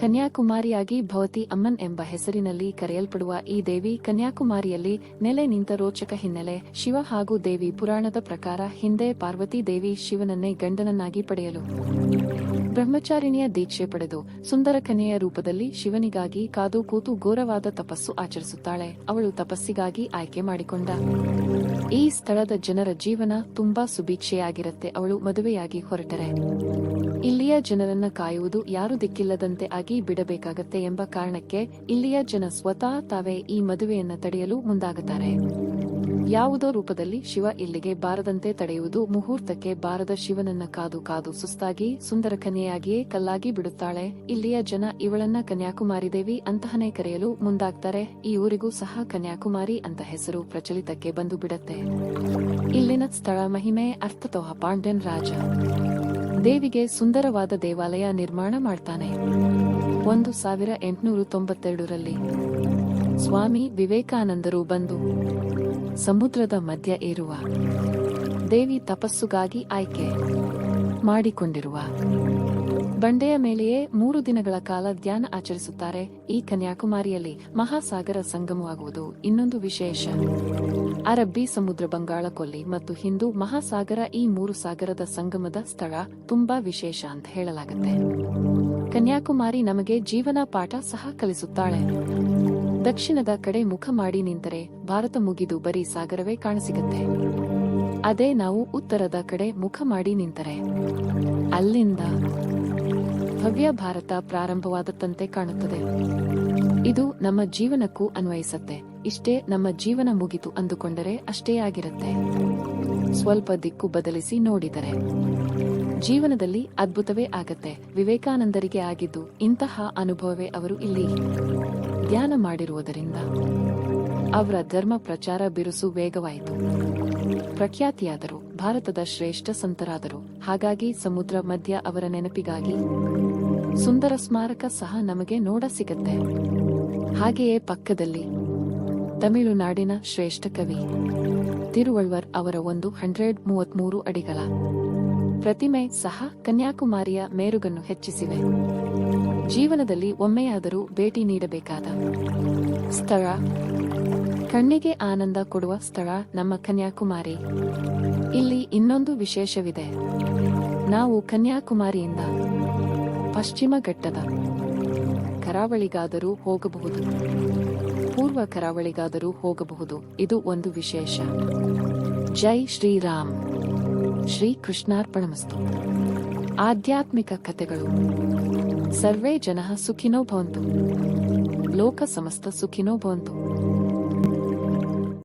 ಕನ್ಯಾಕುಮಾರಿಯಾಗಿ ಭವತಿ ಅಮ್ಮನ್ ಎಂಬ ಹೆಸರಿನಲ್ಲಿ ಕರೆಯಲ್ಪಡುವ ಈ ದೇವಿ ಕನ್ಯಾಕುಮಾರಿಯಲ್ಲಿ ನೆಲೆ ನಿಂತ ರೋಚಕ ಹಿನ್ನೆಲೆ ಶಿವ ಹಾಗೂ ದೇವಿ ಪುರಾಣದ ಪ್ರಕಾರ ಹಿಂದೆ ಪಾರ್ವತಿ ದೇವಿ ಶಿವನನ್ನೇ ಗಂಡನನ್ನಾಗಿ ಪಡೆಯಲು. ಬ್ರಹ್ಮಚಾರಿಣಿಯ ದೀಕ್ಷೆ ಪಡೆದು ಸುಂದರ ಕನ್ಯೆಯ ರೂಪದಲ್ಲಿ ಶಿವನಿಗಾಗಿ ಕಾದು ಕೂತು ಘೋರವಾದ ತಪಸ್ಸು ಆಚರಿಸುತ್ತಾಳೆ. ಅವಳು ತಪಸ್ಸಿಗಾಗಿ ಆಯ್ಕೆ ಮಾಡಿಕೊಂಡ. ಈ ಸ್ಥಳದ ಜನರ ಜೀವನ ತುಂಬಾ ಸುಭೀಕ್ಷೆಯಾಗಿರುತ್ತೆ. ಅವಳು ಮದುವೆಯಾಗಿ ಹೊರಟರೆ. ಇಲ್ಲಿಯ ಜನರನ್ನ ಕಾಯುವುದು ಯಾರು ದಿಕ್ಕಿಲ್ಲದಂತೆ ಆಗಿ ಬಿಡಬೇಕಾಗತ್ತೆ ಎಂಬ ಕಾರಣಕ್ಕೆ ಇಲ್ಲಿಯ ಜನ ಸ್ವತಃ ತಾವೇ ಈ ಮದುವೆಯನ್ನ ತಡೆಯಲು ಮುಂದಾಗುತ್ತಾರೆ. ಯಾವುದೋ ರೂಪದಲ್ಲಿ ಶಿವ ಇಲ್ಲಿಗೆ ಬಾರದಂತೆ ತಡೆಯುವುದು ಮುಹೂರ್ತಕ್ಕೆ ಬಾರದ ಶಿವನನ್ನ ಕಾದು ಕಾದು ಸುಸ್ತಾಗಿ ಸುಂದರ ಕನ್ಯೆಯಾಗಿಯೇ ಕಲ್ಲಾಗಿ ಬಿಡುತ್ತಾಳೆ. ಇಲ್ಲಿಯ ಜನ ಇವಳನ್ನ ಕನ್ಯಾಕುಮಾರಿ ದೇವಿ ಅಂತಹನೇ ಕರೆಯಲು ಮುಂದಾಗ್ತಾರೆ. ಈ ಊರಿಗೂ ಸಹ ಕನ್ಯಾಕುಮಾರಿ ಅಂತ ಹೆಸರು ಪ್ರಚಲಿತಕ್ಕೆ ಬಂದು ಬಿಡತ್ತೆ. ಇಲ್ಲಿನ ಸ್ಥಳ ಮಹಿಮೆ ಅರ್ಥತೋಹ ಪಾಂಡ್ಯನ್ ರಾಜ. ದೇವಿಗೆ ಸುಂದರವಾದ ದೇವಾಲಯ ನಿರ್ಮಾಣ ಮಾಡ್ತಾನೆ. ಒಂದು ಸಾವಿರ ಎಂಟುನೂರ ತೊಂಬತ್ತೆರಡರಲ್ಲಿ ಸ್ವಾಮಿ ವಿವೇಕಾನಂದರು ಬಂದು ಸಮುದ್ರದ ಮಧ್ಯ ಏರುವ ದೇವಿ ತಪಸ್ಸುಗಾಗಿ ಆಯ್ಕೆ ಮಾಡಿಕೊಂಡಿರುವ. ಬಂಡೆಯ ಮೇಲೆಯೇ ಮೂರು ದಿನಗಳ ಕಾಲ ಧ್ಯಾನ ಆಚರಿಸುತ್ತಾರೆ ಈ ಕನ್ಯಾಕುಮಾರಿಯಲ್ಲಿ ಮಹಾಸಾಗರ ಸಂಗಮವಾಗುವುದು ಇನ್ನೊಂದು ವಿಶೇಷ. ಅರಬ್ಬಿ ಸಮುದ್ರ ಬಂಗಾಳ ಕೊಲ್ಲಿ ಮತ್ತು ಹಿಂದೂ ಮಹಾಸಾಗರ ಈ ಮೂರು ಸಾಗರದ ಸಂಗಮದ ಸ್ಥಳ ತುಂಬಾ ವಿಶೇಷ ಅಂತ ಹೇಳಲಾಗುತ್ತೆ. ಕನ್ಯಾಕುಮಾರಿ ನಮಗೆ ಜೀವನ ಪಾಠ ಸಹ ಕಲಿಸುತ್ತಾಳೆ. ದಕ್ಷಿಣದ ಕಡೆ ಮುಖ ಮಾಡಿ ನಿಂತರೆ ಭಾರತ ಮುಗಿದು ಬರೀ ಸಾಗರವೇ ಕಾಣಸಿಗತ್ತೆ. ಅದೇ ನಾವು ಉತ್ತರದ ಕಡೆ ಮುಖ ಮಾಡಿ ನಿಂತರೆ. ಅಲ್ಲಿಂದ ಭವ್ಯ ಭಾರತ ಪ್ರಾರಂಭವಾದತ್ತಂತೆ ಕಾಣುತ್ತದೆ. ಇದು ನಮ್ಮ ಜೀವನಕ್ಕೂ ಅನ್ವಯಿಸತ್ತೆ. ಇಷ್ಟೇ ನಮ್ಮ ಜೀವನ ಮುಗಿತು ಅಂದುಕೊಂಡರೆ ಅಷ್ಟೇ ಆಗಿರುತ್ತೆ. ಸ್ವಲ್ಪ ದಿಕ್ಕು ಬದಲಿಸಿ ನೋಡಿದರೆ. ಜೀವನದಲ್ಲಿ ಅದ್ಭುತವೇ ಆಗತ್ತೆ. ವಿವೇಕಾನಂದರಿಗೆ ಆಗಿದ್ದು ಇಂತಹ ಅನುಭವವೇ ಅವರು ಇಲ್ಲಿ. ಧ್ಯಾನ ಮಾಡಿರುವುದರಿಂದ ಅವರ ಧರ್ಮ ಪ್ರಚಾರ ಬಿರುಸು ವೇಗವಾಯಿತು. ಪ್ರಖ್ಯಾತಿಯಾದರು, ಭಾರತದ ಶ್ರೇಷ್ಠ ಸಂತರಾದರು. ಹಾಗಾಗಿ ಸಮುದ್ರ ಮಧ್ಯ ಅವರ ನೆನಪಿಗಾಗಿ ಸುಂದರ ಸ್ಮಾರಕ ಸಹ ನಮಗೆ ನೋಡ ಸಿಗತ್ತೆ. ಹಾಗೆಯೇ ಪಕ್ಕದಲ್ಲಿ ತಮಿಳುನಾಡಿನ ಶ್ರೇಷ್ಠ ಕವಿ ತಿರುವಳ್ವರ್ ಅವರ ಒಂದು ಹಂಡ್ರೆಡ್ ಮೂವತ್ಮೂರು ಅಡಿಗಳ ಪ್ರತಿಮೆ ಸಹ ಕನ್ಯಾಕುಮಾರಿಯ ಮೇರುಗನ್ನು ಹೆಚ್ಚಿಸಿವೆ. ಜೀವನದಲ್ಲಿ ಒಮ್ಮೆಯಾದರೂ ಭೇಟಿ ನೀಡಬೇಕಾದ ಸ್ಥಳ. ಕಣ್ಣಿಗೆ ಆನಂದ ಕೊಡುವ ಸ್ಥಳ ನಮ್ಮ ಕನ್ಯಾಕುಮಾರಿ. ಇಲ್ಲಿ ಇನ್ನೊಂದು ವಿಶೇಷವಿದೆ. ನಾವು ಕನ್ಯಾಕುಮಾರಿಯಿಂದ ಪಶ್ಚಿಮ ಘಟ್ಟದ ಕರಾವಳಿಗಾದರೂ ಹೋಗಬಹುದು. ಪೂರ್ವ ಕರಾವಳಿಗಾದರೂ ಹೋಗಬಹುದು. ಇದು ಒಂದು ವಿಶೇಷ. ಜೈ ಶ್ರೀರಾಮ್. ಶ್ರೀ ಕೃಷ್ಣಾರ್ಪಣಮಸ್ತು ಆಧ್ಯಾತ್ಮಿಕ ಕಥೆಗಳು. ಸರ್ವೇ ಜನಃ ಸುಖಿನೋ ಭವಂತು ಲೋಕ ಸಮಸ್ತ ಸುಖಿನೋ ಭವಂತು